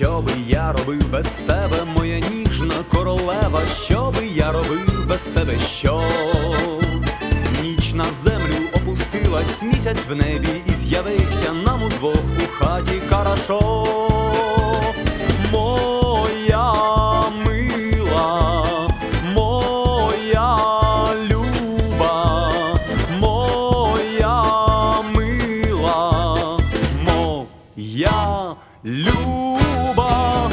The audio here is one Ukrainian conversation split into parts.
я робив без тебе, моя ніжна королева, що би я робив без тебе, що? Ніч на землю опустилась, місяць в небі і з'явився нам удвох у хаті карашо. Люба.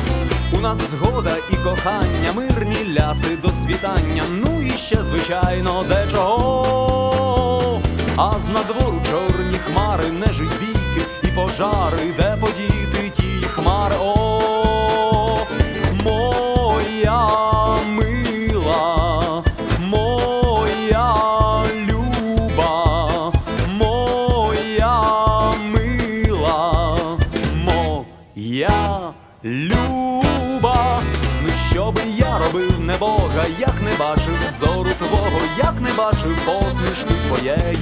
У нас згода і кохання, мирні ляси до світання, ну і ще, звичайно, дечого. А з надвору чорні хмари, нежить бійки і пожари, де моя люба. Ну що би я робив, не Бога, як не бачив зору твого, як не бачив посмішки твоєї.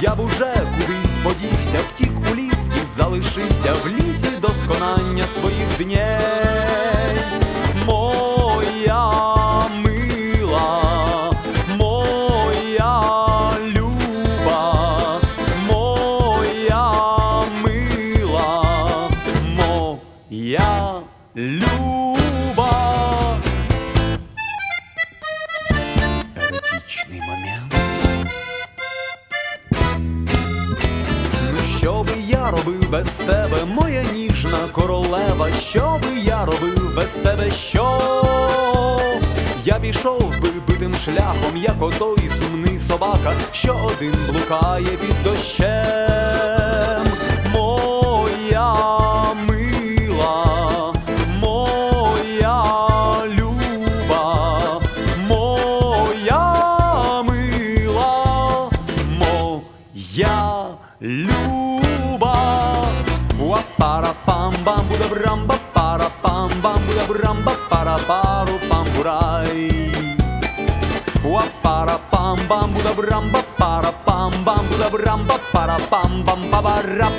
Я б уже кудись подівся, втік у ліс і залишився в лісі досконання своїх дней. Моя люба. Еротичний момент. Ну що би я робив без тебе, моя ніжна королева, що би я робив без тебе, що? Я пішов би битим шляхом, як отой сумний собака, що один блукає під дощем. моя люба. Уа-пара пам бам буда брамба пара пам бам буда брамба пара пару пам бурай. Уа-пара пам бам буда брамба пара пам бам буда брамба пара пам бам па ба ра